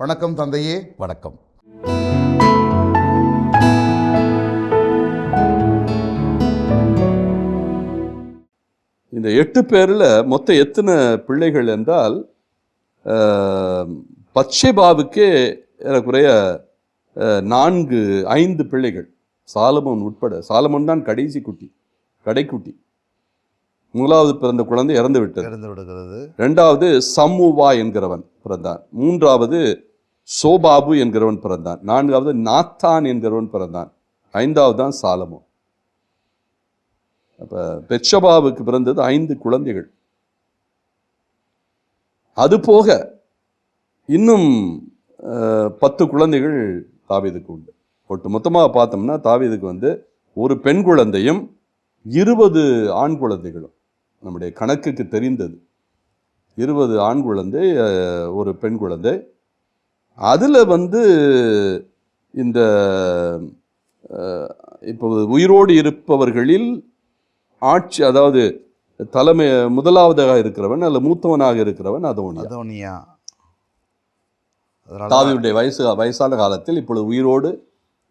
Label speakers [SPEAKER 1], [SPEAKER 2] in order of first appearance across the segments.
[SPEAKER 1] வணக்கம் தந்தையே
[SPEAKER 2] வணக்கம். இந்த எட்டு பேரில் மொத்தம் எத்தனை பிள்ளைகள் என்றால் பச்சை பாவுக்கே ஏறக்குறைய நான்கு ஐந்து பிள்ளைகள். சாலமோன் உட்பட சாலமோன் தான் கடைசி குட்டி கடைக்குட்டி. முதலாவது பிறந்த குழந்தை இறந்து விட்டது.
[SPEAKER 1] இறந்து விடுகிறது.
[SPEAKER 2] ரெண்டாவது சம்முவா என்கிறவன் பிறந்தான். மூன்றாவது சோபாபு என்கிறவன் பிறந்தான். நான்காவது நாத்தான் என்கிறவன் பிறந்தான். ஐந்தாவது தான் சாலமோ அப்ப பெட்சபாவுக்கு பிறந்தது ஐந்து குழந்தைகள். அது போக இன்னும் பத்து குழந்தைகள் தாவீதுக்கு உண்டு. ஒட்டு மொத்தமாக பார்த்தோம்னா தாவீதுக்கு வந்து ஒரு பெண் குழந்தையும் இருபது ஆண் குழந்தைகளும். நம்முடைய கணக்குக்கு தெரிந்தது. இருபது ஆண் குழந்தை ஒரு பெண் குழந்தை. அதில் வந்து இந்த இப்போ உயிரோடு இருப்பவர்களில் ஆட்சி அதாவது தலைமை முதலாவதாக இருக்கிறவன் அல்ல மூத்தவனாக இருக்கிறவன் அதோனியா?
[SPEAKER 1] அதோனியா.
[SPEAKER 2] தாவீதுடைய வயசு வயசான காலத்தில் இப்பொழுது உயிரோடு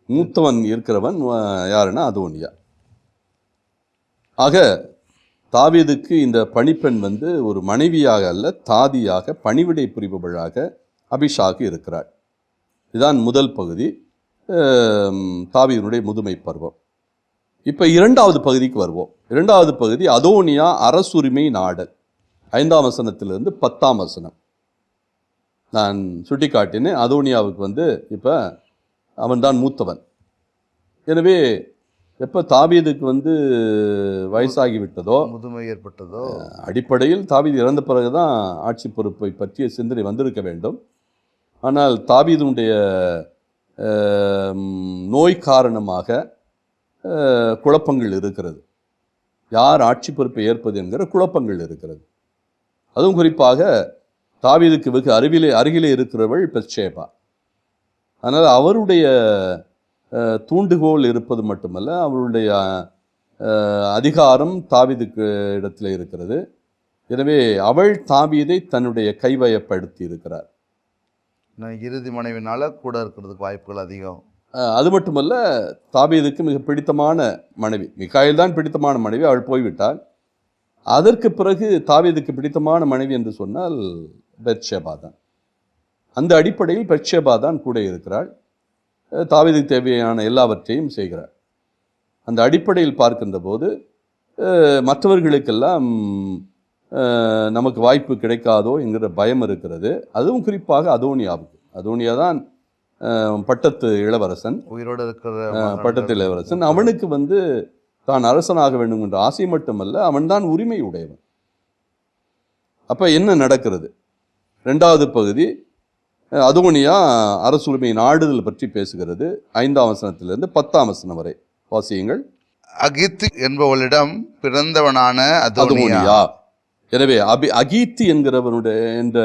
[SPEAKER 2] மூத்தவன் இருக்கிறவன் யாருன்னா அதோனியா? ஆக தாவீதுக்கு இந்த பணிப்பெண் வந்து ஒரு மனைவியாக அல்ல தாதியாக பணிவிடை புரிபவளாக அபிஷாக்கு இருக்கிறாள். இதுதான் முதல் பகுதி. தாவீதனுடைய முதுமை பருவம். இப்போ இரண்டாவது பகுதிக்கு வருவோம். இரண்டாவது பகுதி அதோனியா அரசுரிமை நாடல். ஐந்தாம் வசனத்திலிருந்து பத்தாம் வசனம். நான் சுட்டி காட்டினேன் அதோனியாவுக்கு வந்து இப்போ அவன்தான் மூத்தவன். எனவே எப்போ தாவீதுக்கு வந்து வயசாகி விட்டதோ
[SPEAKER 1] முதுமை ஏற்பட்டதோ.
[SPEAKER 2] அடிப்படையில் தாவீது இறந்த பிறகுதான் ஆட்சி பொறுப்பை பற்றிய சிந்தனை வந்திருக்க வேண்டும். ஆனால் தாவீதுடைய நோய் காரணமாக குழப்பங்கள் இருக்கிறது. யார் ஆட்சி பொறுப்பை ஏற்பது என்கிற குழப்பங்கள் இருக்கிறது. அதுவும் குறிப்பாக தாவீதுக்கு வெகு அருகிலே அருகிலே இருக்கிறவள் பெத்ஷேபா. அதனால் அவருடைய தூண்டுகோல் இருப்பது மட்டுமல்ல அவருடைய அதிகாரம் தாவீதுக்கு இடத்துல இருக்கிறது. எனவே அவள் தாவீதை தன்னுடைய கைவயப்படுத்தி இருக்கிறார்
[SPEAKER 1] நான் இறுதி மனைவினால கூட இருக்கிறதுக்கு வாய்ப்புகள் அதிகம்.
[SPEAKER 2] அது மட்டுமல்ல தாவீதுக்கு மிக பிடித்தமான மனைவி மிகாயில் தான் பிடித்தமான மனைவி அவள் போய்விட்டாள். அதற்கு பிறகு தாவீதுக்கு பிடித்தமான மனைவி என்று சொன்னால் பெத்ஷேபா தான். அந்த அடிப்படையில் பெத்ஷேபா தான் கூட இருக்கிறாள். தாவீதுக்கு தேவையான எல்லாவற்றையும் செய்கிறாள் அந்த அடிப்படையில் பார்க்கின்ற போது மற்றவர்களுக்கெல்லாம் நமக்கு வாய்ப்பு கிடைக்காதோ என்கிற பயம் இருக்கிறது. அதுவும் குறிப்பாக அதோனியாவுக்கு. அதோனியா தான் பட்டத்து இளவரசன்
[SPEAKER 1] உயிரோடு இருக்கிற.
[SPEAKER 2] பட்டத்து இளவரசன். அவனுக்கு வந்து தான் அரசனாக வேண்டும் என்ற ஆசை மட்டுமல்ல அவன்தான் உரிமை உடையவன். அப்ப என்ன நடக்கிறது? ரெண்டாவது பகுதி அதோனியா அரசுரிமை நாடுதல் பற்றி பேசுகிறது. ஐந்தாம் வசனத்திலிருந்து பத்தாம் வசனம் வரை. வாசியுங்கள்.
[SPEAKER 1] அகித் என்பவளிடம் பிறந்தவனான அதோனியா
[SPEAKER 2] அதோனியா எனவே அபி அகீத்தி என்கிறவனுடைய என்ற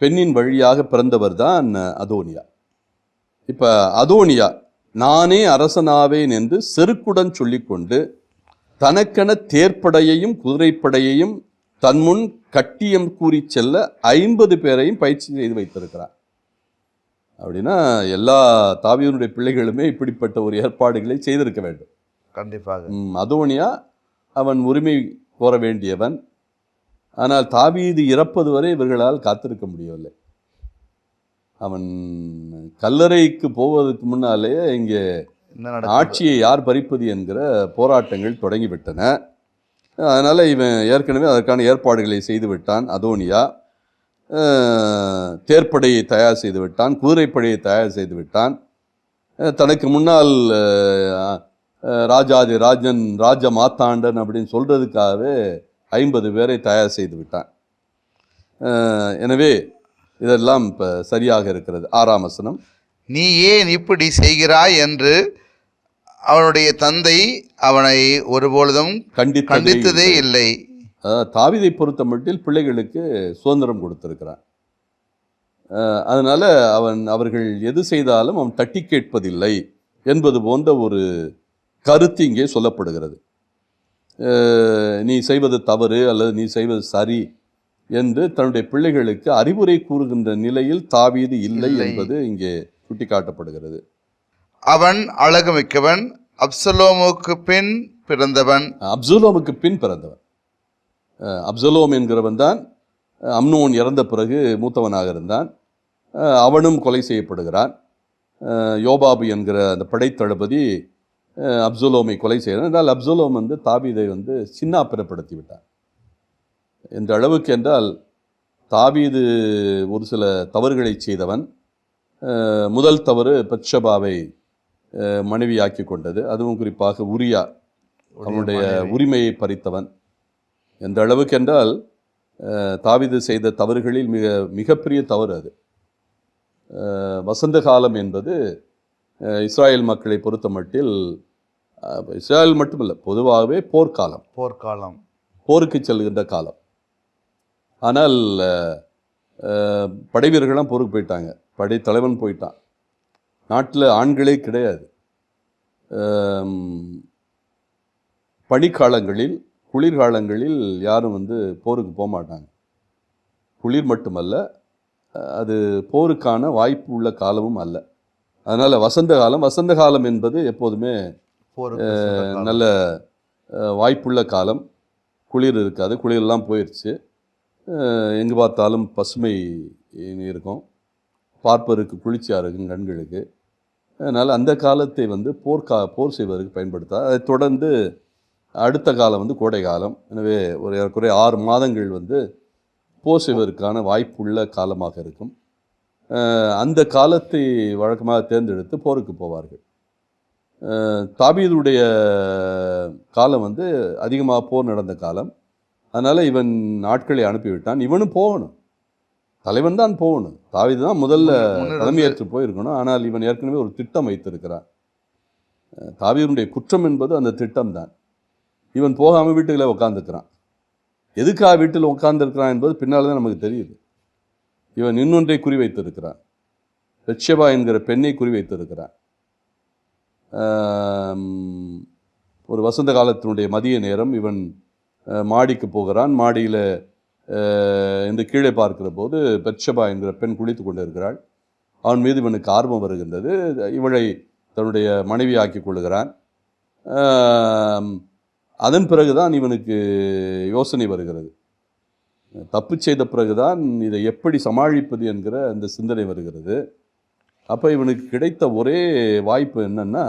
[SPEAKER 2] பெண்ணின் வழியாக பிறந்தவர் தான் அதோனியா இப்ப அதோனியா நானே அரசனாவேன் என்று செருக்குடன் சொல்லிக்கொண்டு தனக்கென தேர்ப்படையையும் குதிரைப்படையையும் தன்முன் கட்டியம் கூறி செல்ல ஐம்பது பேரையும் பயிற்சி செய்து வைத்திருக்கிறார். அப்படின்னா எல்லா தாவியனுடைய பிள்ளைகளுமே இப்படிப்பட்ட ஒரு ஏற்பாடுகளை செய்திருக்க வேண்டும்.
[SPEAKER 1] கண்டிப்பாக.
[SPEAKER 2] அதோனியா அவன் உரிமை கோர வேண்டியவன். ஆனால் தாவீது இறப்பது வரை இவர்களால் காத்திருக்க முடியவில்லை. அவன் கல்லறைக்கு போவதற்கு முன்னாலே இங்கே ஆட்சியை யார் பறிப்பது என்கிற போராட்டங்கள் தொடங்கிவிட்டன. அதனால் இவன் ஏற்கனவே அதற்கான ஏற்பாடுகளை செய்து விட்டான் அதோனியா தேர்ப்படையை தயார் செய்து விட்டான் குதிரைப்படையை தயார் செய்து விட்டான். தனக்கு முன்னால் ராஜாதி ராஜன் ராஜ மாத்தாண்டன் அப்படின்னு சொல்றதுக்காகவே ஐம்பது பேரை தயார் செய்து விட்டான். எனவே இதெல்லாம் இப்போ சரியாக இருக்கிறது. ஆறாம் வசனம்.
[SPEAKER 1] நீ ஏன் இப்படி செய்கிறாய் என்று அவனுடைய தந்தை அவனை ஒருபொழுதும்
[SPEAKER 2] கண்டித்ததே
[SPEAKER 1] கண்டித்ததே
[SPEAKER 2] இல்லை. தாவீதை பொறுத்த மட்டில் பிள்ளைகளுக்கு சுதந்திரம் கொடுத்திருக்கிறான். அதனால அவன் அவர்கள் எது செய்தாலும் அவன் தட்டி கேட்பதில்லை என்பது போன்ற ஒரு கருத்து இங்கே சொல்லப்படுகிறது. நீ செய்வது தவறு அல்லது நீ செய்வது சரி என்று தன்னுடைய பிள்ளைகளுக்கு அறிவுரை கூறுகின்ற நிலையில் தாவீது இல்லை. என்பது இங்கே சுட்டிக்காட்டப்படுகிறது.
[SPEAKER 1] அவன் அழகுமிக்கவன் அப்சலோமுக்கு பின் பிறந்தவன்.
[SPEAKER 2] அப்சலோமுக்கு பின் பிறந்தவன். அப்சலோம் என்கிறவன் தான் அம்னோன் இறந்த பிறகு மூத்தவனாக இருந்தான். அவனும் கொலை செய்யப்படுகிறான். யோபாபு என்கிற அந்த படைத்தளபதி அப்சலோமை கொலை செய்கிறான். என்றால் அப்சலோம் வந்து தாவீதை வந்து சின்னா பிறப்படுத்தி விட்டான். என்ற அளவுக்கு என்றால் தாவீது ஒரு சில தவறுகளை செய்தவன் முதல் தவறு அஹ் மனைவியாக்கி கொண்டது. அதுவும் குறிப்பாக உரியா அவனுடைய உரிமையை பறித்தவன். எந்த அளவுக்கு என்றால் தாவீது செய்த தவறுகளில் மிக மிகப்பெரிய தவறு அது. வசந்த காலம் என்பது இஸ்ராயேல் மக்களை பொறுத்த மட்டில் இஸ்ராயேல் மட்டுமல்ல பொதுவாகவே போர்க்காலம்.
[SPEAKER 1] போர்க்காலம்.
[SPEAKER 2] போருக்கு செல்கின்ற காலம். ஆனால் படை வீரர்கள்லாம் போருக்கு போயிட்டாங்க. படை தலைவன் போயிட்டான். நாட்டில் ஆண்களே கிடையாது. அம், பனிக்காலங்களில் குளிர்காலங்களில் யாரும் வந்து போருக்கு போக மாட்டாங்க. குளிர் மட்டுமல்ல அது போருக்கான வாய்ப்பு உள்ள காலமும் அல்ல. அதனால் வசந்த காலம் வசந்த காலம் என்பது எப்போதுமே. நல்ல வாய்ப்புள்ள காலம். குளிர் இருக்காது குளிரெல்லாம் போயிடுச்சு எங்கே பார்த்தாலும் பசுமை இருக்கும். பார்ப்பதற்கு குளிர்ச்சியாக இருக்கும் கண்களுக்கு. அதனால் அந்த காலத்தை வந்து போர்க்கா போர் செய்வதற்கு பயன்படுத்தா அதை தொடர்ந்து அடுத்த காலம் வந்து கோடை காலம். எனவே ஒரு ஏறக்குறைய ஆறு மாதங்கள் வந்து போர் செய்வதற்கான வாய்ப்புள்ள காலமாக இருக்கும். அந்த காலத்தை வழக்கமாக தேர்ந்தெடுத்து போருக்கு போவார்கள். அஹ், தாவீதுடைய காலம் வந்து அதிகமாக போர் நடந்த காலம். அதனால் இவன் நாட்களை அனுப்பிவிட்டான். இவனும் போகணும். தலைவன் தான் போகணும். தாவீது தான் முதல்ல தலைமையேற்று போயிருக்கணும். ஆனால் இவன் ஏற்கனவே ஒரு திட்டம் வைத்திருக்கிறான். தாவீதுடைய குற்றம் என்பது அந்த திட்டம் தான் இவன் போகாமல் வீட்டுக்குள்ளே உட்காந்துக்கிறான் எதுக்காக வீட்டில் உட்காந்துருக்கிறான் என்பது பின்னால் தான் நமக்கு தெரியுது. இவன் இன்னொன்றை குறிவைத்திருக்கிறான். லட்சபா என்கிற பெண்ணை குறிவைத்திருக்கிறான். ஒரு வசந்த காலத்தினுடைய மதிய நேரம் இவன் மாடிக்கு போகிறான். மாடியில் இந்த கீழே பார்க்கிற போது பெட்சபா என்கிற பெண் குளித்து கொண்டிருக்கிறாள். அவன் மீது இவனுக்கு ஆர்வம் வருகின்றது. இவளை தன்னுடைய மனைவியாக்கி கொள்ளுகிறான். அதன் பிறகுதான் இவனுக்கு யோசனை வருகிறது. தப்பு செய்த பிறகுதான் இதை எப்படி சமாளிப்பது என்கிற அந்த சிந்தனை வருகிறது. அப்போ இவனுக்கு கிடைத்த ஒரே வாய்ப்பு என்னென்னா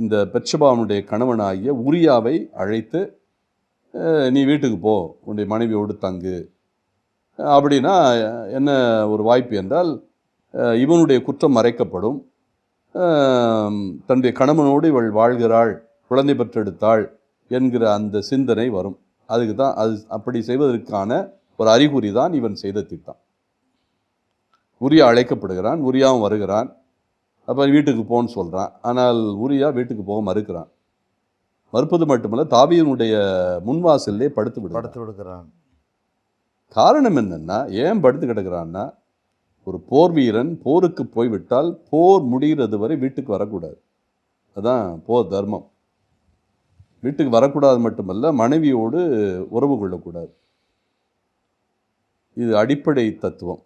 [SPEAKER 2] இந்த பெட்சபாவனுடைய கணவனாகிய உரியாவை அழைத்து நீ வீட்டுக்கு போ உன்னுடைய மனைவியோடு தங்கு அப்படின்னா என்ன ஒரு வாய்ப்பு என்றால் இவனுடைய குற்றம் மறைக்கப்படும். தன்னுடைய கணவனோடு இவள் வாழ்கிறாள். குழந்தை பெற்றெடுத்தாள் என்கிற அந்த சிந்தனை வரும். அதுக்கு தான் அது அப்படி செய்வதற்கான ஒரு அறிகுறி தான் இவன் செய்த திட்டம். உரியா அழைக்கப்படுகிறான் உரியாவும் வருகிறான். அப்போ வீட்டுக்கு போன்னு சொல்கிறான் ஆனால் உரியா வீட்டுக்கு போக மறுக்கிறான். மறுப்பது மட்டுமல்ல தாவீதனுடைய முன்வாசல்லே படுத்து விடுறான்
[SPEAKER 1] படுத்து விடுகிறான்.
[SPEAKER 2] காரணம் என்னன்னா ஏன் படுத்து கிடக்குறான்னா ஒரு போர் வீரன் போருக்கு போய்விட்டால் போர் முடிகிறது வரை வீட்டுக்கு வரக்கூடாது. அதான் போர் தர்மம். வீட்டுக்கு வரக்கூடாது மட்டுமல்ல மனைவியோடு உறவு கொள்ளக்கூடாது. இது அடிப்படை தத்துவம்.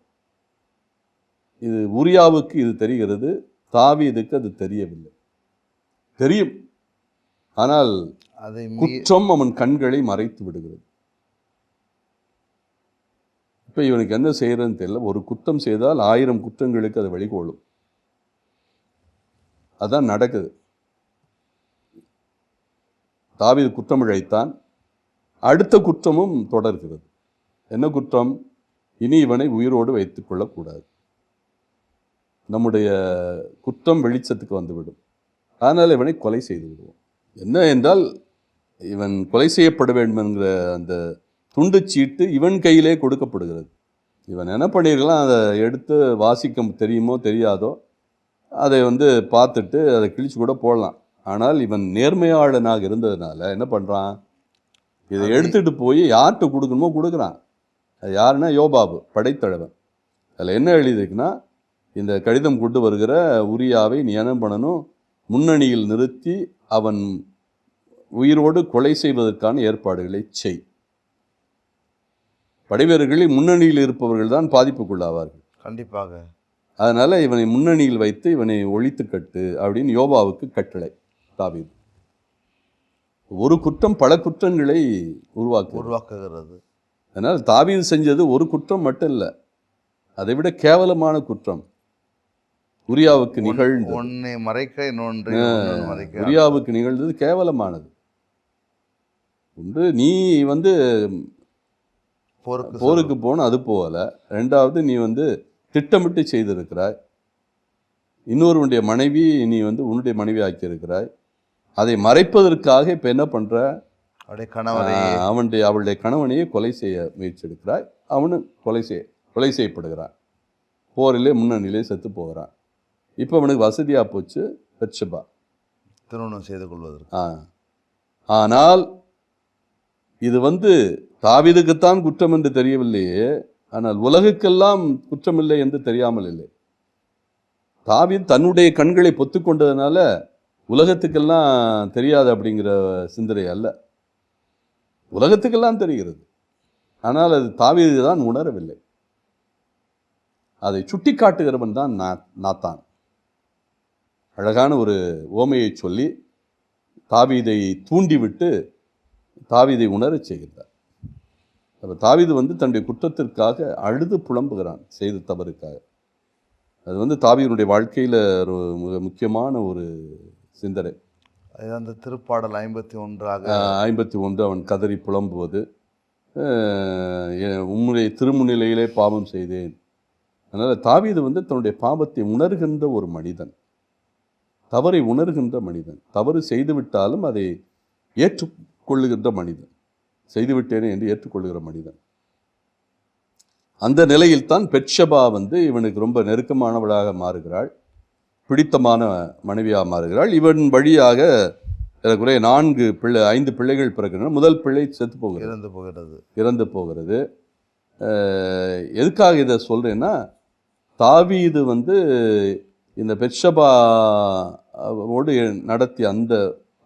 [SPEAKER 2] இது உரியாவுக்கு இது தெரிகிறது தாவீதுக்கு அது தெரியவில்லை. தெரியும். ஆனால்
[SPEAKER 1] அதை
[SPEAKER 2] குற்றம் அவன் கண்களை மறைத்து விடுகிறது. இப்போ இவனுக்கு என்ன செய்யறதுன்னு தெரியல. ஒரு குற்றம் செய்தால் ஆயிரம் குற்றங்களுக்கு அது வழிகோலும். அதான் நடக்குது. தாவீது குற்றம் இழைத்தான். அடுத்த குற்றமும் தொடர்கிறது. என்ன குற்றம்? இனி இவனை உயிரோடு வைத்துக் கொள்ளக்கூடாது. நம்முடைய குற்றம் வெளிச்சத்துக்கு வந்துவிடும். அதனால் இவனை கொலை செய்து விடுவோம். என்ன என்றால் இவன் கொலை செய்யப்பட வேண்டும் என்கிற அந்த துண்டு சீட்டு இவன் கையிலே கொடுக்கப்படுகிறது. இவன் என்ன பண்ணியிருக்கலாம்? அதை எடுத்து வாசிக்க தெரியுமோ தெரியாதோ அதை வந்து பார்த்துட்டு அதை கிழிச்சு கூட போடலாம். ஆனால் இவன் நேர்மையாளனாக இருந்ததுனால என்ன பண்ணுறான் இதை எடுத்துட்டு போய் யார்கிட்ட கொடுக்கணுமோ கொடுக்குறான். அது யாருன்னா யோபாபு படைத்தலைவன். அதில் என்ன எழுதியிருக்குன்னா இந்த கடிதம் கொண்டு வருகிற உரியாவை நீ என்ன பண்ணணும் முன்னணியில் நிறுத்தி அவன் உயிரோடு கொலை செய்வதற்கான ஏற்பாடுகளை செய். படைவீரர்களில் முன்னணியில் இருப்பவர்கள் தான் பாதிப்புக்குள்ளாவார்கள்.
[SPEAKER 1] கண்டிப்பாக.
[SPEAKER 2] அதனால இவனை முன்னணியில் வைத்து இவனை ஒழித்து கட்டு அப்படின்னு யோபாவுக்கு கட்டளை. தாவீது. ஒரு குற்றம் பல குற்றங்களை உருவாக்கு
[SPEAKER 1] உருவாக்குகிறது.
[SPEAKER 2] அதனால் தாவீது செஞ்சது ஒரு குற்றம் மட்டும் இல்லை அதை விட கேவலமான குற்றம். உரியாவுக்கு நிகழ்ந்து
[SPEAKER 1] ஒன்னை மறைக்க இன்னொன்று மறைக்க.
[SPEAKER 2] உரியாவுக்கு நிகழ்ந்தது கேவலமானது. ஒன்று நீ வந்து
[SPEAKER 1] போருக்கு
[SPEAKER 2] போருக்கு போன அது போகல ரெண்டாவது நீ வந்து திட்டமிட்டு செய்திருக்கிறாய். இன்னொருவனுடைய மனைவி நீ வந்து உன்னுடைய மனைவி ஆக்கியிருக்கிறாய் அதை மறைப்பதற்காக இப்போ என்ன பண்ற?
[SPEAKER 1] அப்படியே கணவரை
[SPEAKER 2] ஆஹ், அவனுடைய அவளுடைய கணவனையே கொலை செய்ய முயற்சிஎடுக்கிறாய் அவனு கொலை செய்ய கொலை செய்யப்படுகிறான். போரிலே முன்னணியிலே செத்து போகிறான். இப்போ அவனுக்கு வசதியா போச்சு பெட்சபா
[SPEAKER 1] திருமணம் செய்து கொள்வதற்கு.
[SPEAKER 2] ஆ. ஆனால் இது வந்து தாவீதுக்குத்தான் குற்றம் என்று தெரியவில்லையே. ஆனால் உலகுக்கெல்லாம் குற்றமில்லை என்று தெரியாமல் இல்லை. தாவீது தன்னுடைய கண்களை கொண்டதுனால உலகத்துக்கெல்லாம் தெரியாது அப்படிங்கிற சிந்தனை அல்ல. உலகத்துக்கெல்லாம் தெரிகிறது. ஆனால் அது தாவீது தான் உணரவில்லை. அதை சுட்டி காட்டுகிறவன் தான் நா நாத்தான். அழகான ஒரு ஓமையை சொல்லி தாவீதை தூண்டிவிட்டு தாவீதை உணரச் செய்கிறார் அப்போ தாவீது வந்து தன்னுடைய குற்றத்திற்காக அழுது புலம்புகிறான் செய்த தவறுக்காக. அது வந்து தாவியனுடைய வாழ்க்கையில் ஒரு மிக முக்கியமான ஒரு சிந்தனை.
[SPEAKER 1] அந்த திருப்பாடல் ஐம்பத்தி ஒன்றாக.
[SPEAKER 2] ஐம்பத்தி ஒன்று அவன் கதறி புலம்புவது. உம்முடைய திருமுன்னிலையிலே பாவம் செய்தேன். அதனால் தாவீது வந்து தன்னுடைய பாவத்தை உணர்கின்ற ஒரு மனிதன். தவறை உணர்கின்ற மனிதன். தவறு செய்துவிட்டாலும் அதை ஏற்றுக்கொள்ளுகின்ற மனிதன். செய்துவிட்டேனே என்று ஏற்றுக்கொள்ளுகிற மனிதன். அந்த நிலையில்தான் பெட்ஷபா வந்து இவனுக்கு ரொம்ப நெருக்கமானவளாக மாறுகிறாள். பிடித்தமான மனைவியாக மாறுகிறாள். இவன் வழியாக ஏறக்குறைய நான்கு பிள்ளை ஐந்து பிள்ளைகள் பிறக்கின்றன. முதல் பிள்ளை செத்து போகிறது.
[SPEAKER 1] இறந்து போகிறது.
[SPEAKER 2] இறந்து போகிறது. எதுக்காக இதை சொல்கிறேன்னா தாவீது வந்து இந்த பெட்ஷபா ஓடு நடத்திய அந்த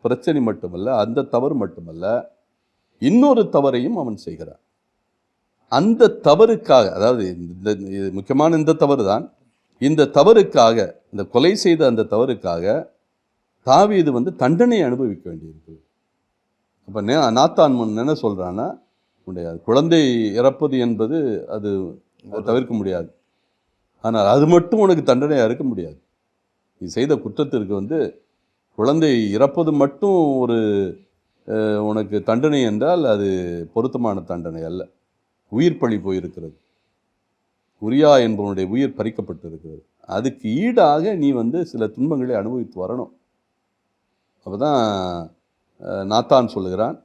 [SPEAKER 2] பிரச்சனை மட்டுமல்ல அந்த தவறு மட்டுமல்ல இன்னொரு தவறையும் அவன் செய்கிறான். அந்த தவறுக்காக அதாவது இந்த முக்கியமான இந்த தவறு தான் இந்த தவறுக்காக இந்த கொலை செய்த அந்த தவறுக்காக தாவீது வந்து தண்டனை அனுபவிக்க வேண்டியிருக்கு. அப்போ நே நாத்தான் முன் என்ன சொல்கிறான்னா முடியாது குழந்தை இறப்பது என்பது அது தவிர்க்க முடியாது. ஆனால் அது மட்டும் உனக்கு தண்டனையாக இருக்க முடியாது. நீ செய்த குற்றத்திற்கு வந்து குழந்தை இறப்பது மட்டும் ஒரு உனக்கு தண்டனை என்றால் அது பொருத்தமான தண்டனை அல்ல. உயிர் பழி போயிருக்கிறது. உரியா என்பவனுடைய உயிர் பறிக்கப்பட்டிருக்கிறது. அதுக்கு ஈடாக நீ வந்து சில துன்பங்களை அனுபவித்து வரணும். அப்போ தான் நாத்தான் சொல்லுகிறான்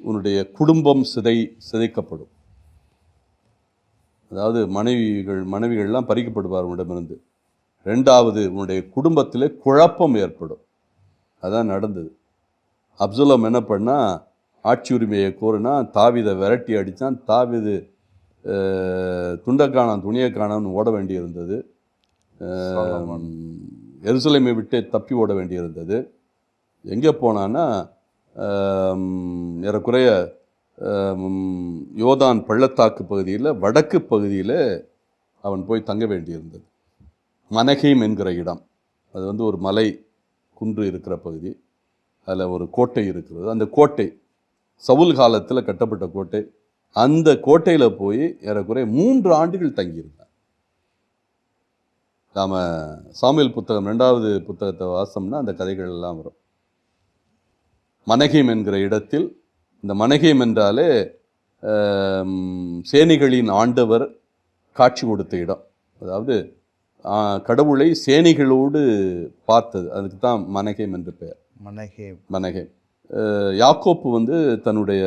[SPEAKER 2] உன்னுடைய குடும்பம் சிதை சிதைக்கப்படும். அதாவது மனைவிகள் மனைவிகள்லாம் பறிக்கப்படுவார் உன்னிடமிருந்து. ரெண்டாவது உன்னுடைய குடும்பத்தில் குழப்பம் ஏற்படும். அதான் நடந்தது. அப்சுலம் என்ன பண்ணால் ஆட்சி உரிமையை கோருனா தாவிதை விரட்டி அடித்தான் தாவிது துண்டக்கானான் துணியக்கானான்னு ஓட வேண்டியிருந்தது. எருசலேமை விட்டு தப்பி ஓட வேண்டியிருந்தது. எங்கே போனான்னா ஏறக்குறைய யோதான் பள்ளத்தாக்கு பகுதியில் வடக்கு பகுதியில் அவன் போய் தங்க வேண்டியிருந்தது. மனகீம் என்கிற இடம். அது வந்து ஒரு மலை குன்று இருக்கிற பகுதி. அதில் ஒரு கோட்டை இருக்கிறது. அந்த கோட்டை சவுல் காலத்தில் கட்டப்பட்ட கோட்டை. அந்த கோட்டையில் போய் ஏறக்குறைய மூன்று ஆண்டுகள் தங்கியிருந்தார். நாம் சாமுவேல் புத்தகம் ரெண்டாவது புத்தகத்தை வாசம்னா அந்த கதைகள் எல்லாம் வரும். மனகேம் என்கிற இடத்தில் இந்த மனகேம் என்றாலே சேனைகளின் ஆண்டவர் காட்சி கொடுத்த இடம். அதாவது கடவுளை சேனைகளோடு பார்த்தது. அதுக்கு தான் மனகேம் என்று பெயர்.
[SPEAKER 1] மனகே
[SPEAKER 2] மனகேம் அஹ் யாக்கோப்பு வந்து தன்னுடைய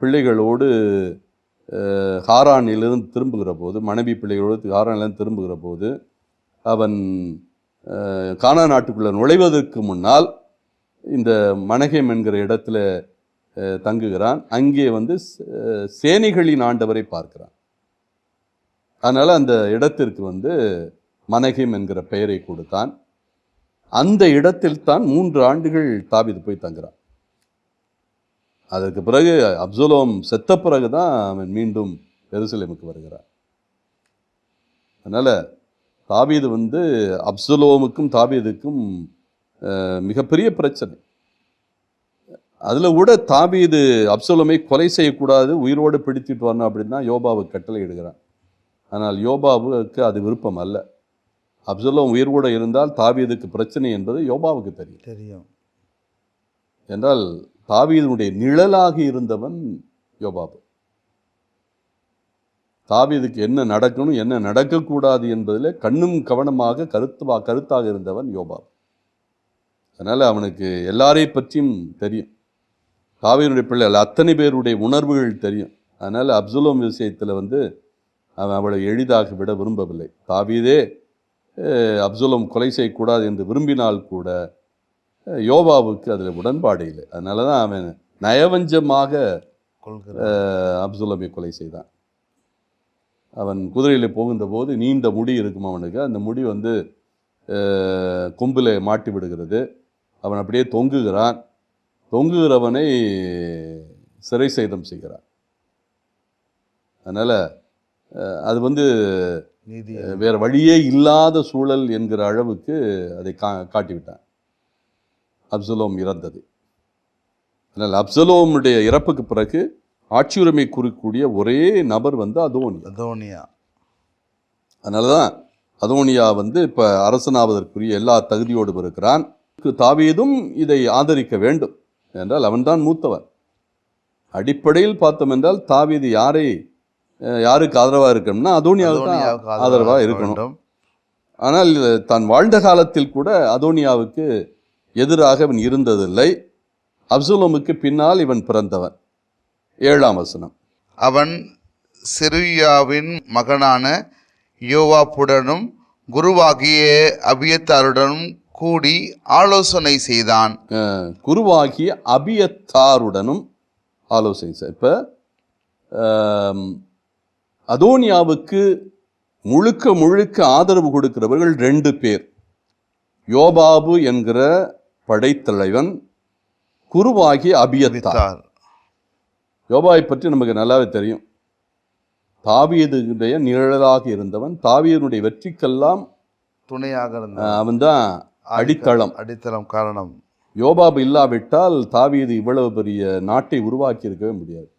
[SPEAKER 2] பிள்ளைகளோடு ஹாரானிலிருந்து திரும்புகிற போது மனைவி பிள்ளைகளோடு ஹாரானிலிருந்து திரும்புகிற போது அவன் கானா நாட்டுக்குள்ளே நுழைவதற்கு முன்னால் இந்த மனகேம் என்கிற இடத்துல தங்குகிறான். அங்கே வந்து சே- சேனைகளின் ஆண்டவரை பார்க்கிறான். அதனால் அந்த இடத்திற்கு வந்து மனகேம் என்கிற பெயரை கொடுத்தான். அந்த இடத்தில் தான் மூன்று ஆண்டுகள் தாவிது போய் தங்குறான் அதற்கு பிறகு அப்சுலோம் செத்த பிறகு தான் அவன் மீண்டும் எருசலேமுக்கு வருகிறான். அதனால தாவீது வந்து அப்சுலோமுக்கும் தாவீதுக்கும் அஹ், மிகப்பெரிய பிரச்சனை. அதில் கூட தாவீது அப்சுலோமை கொலை செய்யக்கூடாது உயிரோடு பிடித்திட்டு வரணும் அப்படின்னா யோபாவுக்கு கட்டளை இடுகிறான் ஆனால் யோபாவுக்கு அது விருப்பம் அல்ல. அப்சுலோம் உயிரோடு இருந்தால் தாவீதுக்கு பிரச்சனை என்பது யோபாவுக்கு தெரியும்.
[SPEAKER 1] தெரியும்.
[SPEAKER 2] என்றால் தாவீதனுடைய நிழலாக இருந்தவன் யோபாபு. தாவீதுக்கு என்ன நடக்கணும் என்ன நடக்கக்கூடாது என்பதில் கண்ணும் கவனமாக கருத்து கருத்தாக இருந்தவன் யோபாபு. அதனால் அவனுக்கு எல்லாரை பற்றியும் தெரியும். தாவீதுடைய பிள்ளைகள் அத்தனை பேருடைய உணர்வுகள் தெரியும். அதனால் அப்சுலோம் விஷயத்தில் வந்து அவன் அவளை எளிதாக விட விரும்பவில்லை. தாவீதே அப்சுலம் அப்சுலோம் கொலை செய்யக்கூடாது என்று விரும்பினால் கூட யோபாவுக்கு அதில் உடன்பாடு இல்லை. அதனால தான் அவன் நயவஞ்சமாக அப்சுலமை கொலை செய்தான். அவன் குதிரையில் போகின்ற போது நீண்ட முடி இருக்கும் அவனுக்கு. அந்த முடி வந்து கொம்பில் மாட்டி விடுகிறது. அவன் அப்படியே தொங்குகிறான். தொங்குகிறவனை சிறை சேதம் செய்கிறான். அதனால் அது வந்து வேற வழியே இல்லாத சூழல் என்கிற அளவுக்கு அதை கா காட்டிவிட்டான். அப்சலோம் இறந்தது. அதனால் அப்சலோமுடைய இறப்புக்கு பிறகு ஆட்சியுரிமை குறிக்கூடிய ஒரே நபர் வந்து அதோனி
[SPEAKER 1] அதோனியா.
[SPEAKER 2] அதனால தான் அதோனியா வந்து இப்போ அரசனாவதற்குரிய எல்லா தகுதியோடும் இருக்கிறான். தாவீதும் இதை ஆதரிக்க வேண்டும் என்றால் அவன்தான் மூத்தவன். அடிப்படையில் பார்த்தோம் என்றால் தாவீது யாரை யாருக்கு ஆதரவாக இருக்கணும்னா அதோனியாவுக்கு தான்
[SPEAKER 1] அதோனியாவுக்கு
[SPEAKER 2] ஆதரவாக
[SPEAKER 1] இருக்க
[SPEAKER 2] இருக்கணும். ஆனால் தான் வாழ்ந்த காலத்தில் கூட அதோனியாவுக்கு எதிராக இவன் இருந்ததில்லை. அப்சுலோமுக்கு பின்னால் இவன் பிறந்தவன். ஏழாம் வசனம்.
[SPEAKER 1] அவன் சிறியாவின் மகனான யோவாப்புடனும் குருவாகிய அபியத்தாருடனும் கூடி ஆலோசனை செய்தான்.
[SPEAKER 2] குருவாகிய அபியத்தாருடனும் ஆலோசனை செய் இப்போ அதோனியாவுக்கு முழுக்க முழுக்க ஆதரவு கொடுக்கிறவர்கள் ரெண்டு பேர். யோபாபு என்கிற படைத்தலைவன் குருவாகிய அபியத்தார். யோபாவை பற்றி நமக்கு நல்லாவே தெரியும். தாவீதுடைய நிழலாக இருந்தவன் தாவீதனுடைய வெற்றிக்கெல்லாம்
[SPEAKER 1] துணையாக இருந்த
[SPEAKER 2] அஹ், அவன்தான் அடித்தளம்.
[SPEAKER 1] அடித்தளம் காரணம்.
[SPEAKER 2] யோபாபு இல்லாவிட்டால் தாவீது இவ்வளவு பெரிய நாட்டை உருவாக்கி இருக்கவே முடியாது.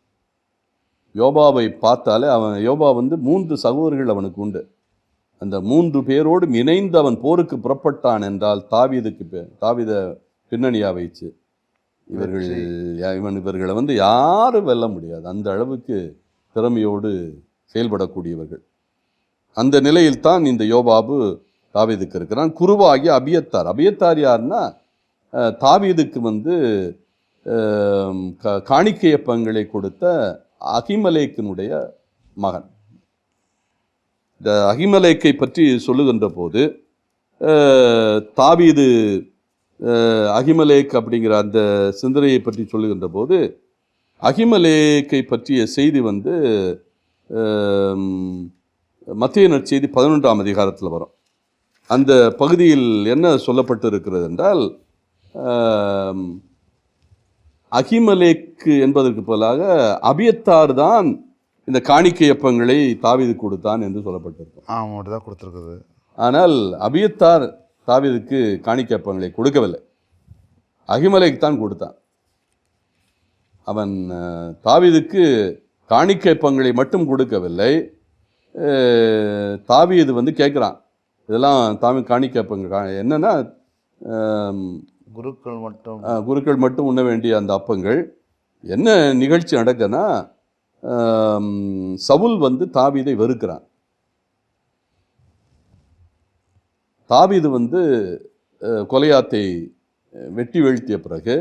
[SPEAKER 2] யோபாவை பார்த்தாலே அவன் யோபா வந்து மூன்று சகோதரர்கள் அவனுக்கு உண்டு. அந்த மூன்று பேரோடும் இணைந்து அவன் போருக்கு புறப்பட்டான் என்றால் தாவீதுக்கு பே- தாவீத பின்னணியா வைச்சு இவர்கள் இவன் இவர்களை வந்து யாரும் வெல்ல முடியாது. அந்த அளவுக்கு திறமையோடு செயல்படக்கூடியவர்கள். அந்த நிலையில் தான் இந்த யோபாபு தாவீதுக்கு இருக்கிறான். குருவாகி அபியத்தார். அபியத்தார் யாருன்னா தாவீதுக்கு வந்து அஹ், க- காணிக்கையப்பங்களை கொடுத்த அகிமலேக்கினுடைய மகன். இந்த அகிமலேக்கை பற்றி சொல்லுகின்ற போது தாவீது அகிமலேக் அப்படிங்கிற அந்த சிந்தனையை பற்றி சொல்லுகின்ற போது அகிமலேக்கை பற்றிய செய்தி வந்து மத்திய நற்செய்தி பதினொன்றாம் அதிகாரத்தில் வரும். அந்த பகுதியில் என்ன சொல்லப்பட்டு இருக்கிறது என்றால் அகிமலேக்கு என்பதற்கு பதிலாக அபியத்தார் தான் இந்த காணிக்கையப்பங்களை தாவீது கொடுத்தான் என்று சொல்லப்பட்டிருக்கும்.
[SPEAKER 1] ஆமாம் தான் கொடுத்துருக்குது.
[SPEAKER 2] ஆனால் அபியத்தார் தாவீதுக்கு காணிக்கையப்பங்களை கொடுக்கவில்லை. அகிமலேக்கு தான் கொடுத்தான். அவன் தாவீதுக்கு காணிக்கை பங்களை மட்டும் கொடுக்கவில்லை. அஹ், தாவீது வந்து கேட்குறான் இதெல்லாம் தாவி காணிக்கை பங்கு என்னன்னா
[SPEAKER 1] குருக்கள் மட்டும்.
[SPEAKER 2] குருக்கள் மட்டும் உண்ண வேண்டிய அந்த அப்பங்கள். என்ன நிகழ்ச்சி நடக்குன்னா சவுல் வந்து தாவீதை வெறுக்கிறான். தாவீது வந்து கொலையாத்தை வெட்டி வீழ்த்திய பிறகு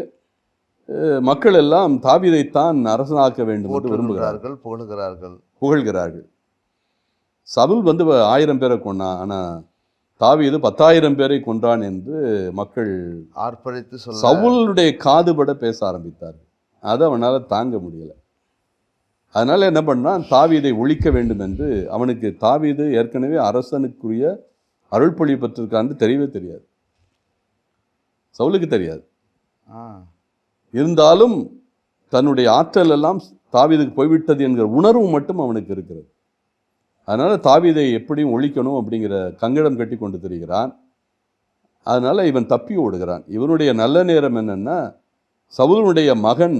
[SPEAKER 2] மக்கள் எல்லாம் தாவீதைத்தான் அரசனாக்க வேண்டும் என்று விரும்புகிறார்கள்.
[SPEAKER 1] புகழுகிறார்கள்.
[SPEAKER 2] புகழ்கிறார்கள். சவுல் வந்து ஆயிரம் பேரை கொண்டான் ஆனால் தாவீது பத்தாயிரம் பேரை கொன்றான் என்று மக்கள்
[SPEAKER 1] ஆர்ப்பரித்து சொல்ல
[SPEAKER 2] சவுலுடைய காதுபட பேச ஆரம்பித்தார் அதை அவனால் தாங்க முடியல. அதனால என்ன பண்ணான்? தாவீதை ஒழிக்க வேண்டும் என்று அவனுக்கு தாவீது ஏற்கனவே அரசனுக்குரிய அருள்பொழி பெற்றிருக்கான்னு தெரியவே தெரியாது. சவுலுக்கு தெரியாது. இருந்தாலும் தன்னுடைய ஆற்றல் எல்லாம் தாவீதுக்கு போய்விட்டது என்கிற உணர்வு மட்டும் அவனுக்கு இருக்கிறது. அதனால தாவீதை எப்படியும் ஒழிக்கணும் அப்படிங்கிற கங்கடம் கட்டி கொண்டு திரிகிறான். அதனால இவன் தப்பி ஓடுகிறான். இவனுடைய நல்ல நேரம் என்னன்னா சவுலுடைய மகன்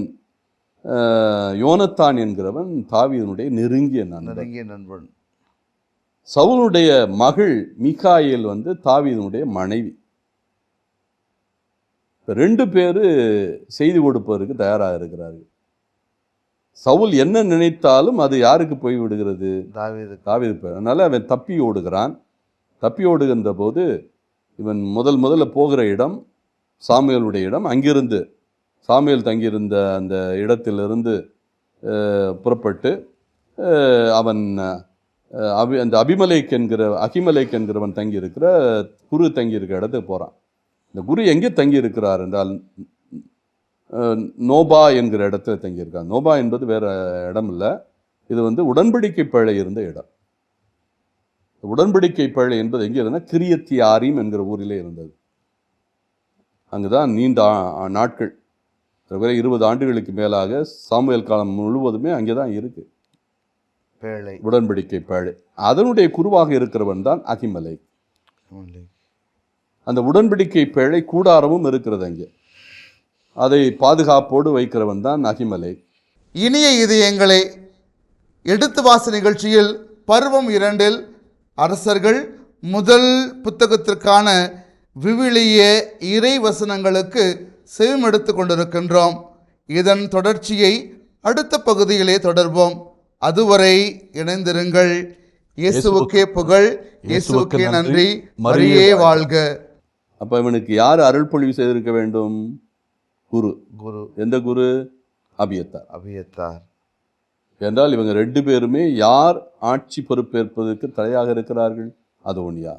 [SPEAKER 2] யோனத்தான் என்கிறவன் தாவீதனுடைய நெருங்கிய நண்பன்.
[SPEAKER 1] நெருங்கிய நண்பன்.
[SPEAKER 2] சவுலுடைய மகள் மிகாயேல் வந்து தாவீதனுடைய மனைவி. ரெண்டு பேரு செய்தி கொடுப்பதற்கு தயாராக இருக்கிறார்கள். சவுல் என்ன நினைத்தாலும் அது யாருக்கு போய் விடுகிறது?
[SPEAKER 1] தாவீது
[SPEAKER 2] தாவீது போய். அதனால அவன் தப்பி ஓடுகிறான். தப்பி ஓடுகின்ற போது இவன் முதல் முதல்ல போகிற இடம் சாமுவேலுடைய இடம். அங்கிருந்து சாமுவேல் தங்கியிருந்த அந்த இடத்திலிருந்து புறப்பட்டு அவன் அபி அந்த அபிமலைக் என்கிற அகிமலைக் என்கிறவன் தங்கியிருக்கிற குரு தங்கியிருக்கிற இடத்துக்கு போகிறான் இந்த குரு எங்கே தங்கியிருக்கிறார் என்றால் நோபா என்கிற இடத்துல தங்கியிருக்கார். நோபா என்பது வேறு இடம் இல்லை. இது வந்து உடன்படிக்கை பழை இருந்த இடம். உடன்படிக்கை பழை என்பது எங்கே இருந்ததுன்னா கிரியத்தியாரிம் என்கிற ஊரிலே இருந்தது. அங்குதான் நீண்ட நாட்கள் இருபது ஆண்டுகளுக்கு மேலாக சாமுவேல் காலம் முழுவதுமே அங்கே தான் இருக்குது
[SPEAKER 1] பேழை.
[SPEAKER 2] உடன்படிக்கை பேழை. அதனுடைய குருவாக இருக்கிறவன் தான் அகிமலை அந்த உடன்படிக்கை பேழை கூடாரமும் இருக்கிறது அங்கே. அதை பாதுகாப்போடு வைக்கிறவன் தான் அகிமலை
[SPEAKER 3] இனிய இதயங்களே எடுத்து வாச நிகழ்ச்சியில் பருவம் இரண்டில் அரசர்கள் முதல் புத்தகத்திற்கான விவிலிய இறை வசனங்களுக்கு செவிமெடுத்து கொண்டிருக்கின்றோம். இதன் தொடர்ச்சியை அடுத்த பகுதியிலே தொடர்வோம். அதுவரை இணைந்திருங்கள். இயேசுவுக்கே புகழ் இயேசுவுக்கே நன்றி. மரியே வாழ்க.
[SPEAKER 2] அப்போ இவனுக்கு யார் அருள் பொழிவு செய்திருக்க வேண்டும்? குரு.
[SPEAKER 1] குரு.
[SPEAKER 2] எந்த குரு? அபியத்தார்.
[SPEAKER 1] அபியத்தார்.
[SPEAKER 2] என்றால் இவங்க ரெண்டு பேருமே யார் ஆட்சி பொறுப்பேற்பதற்கு தடையாக இருக்கிறார்கள்? அதோனியா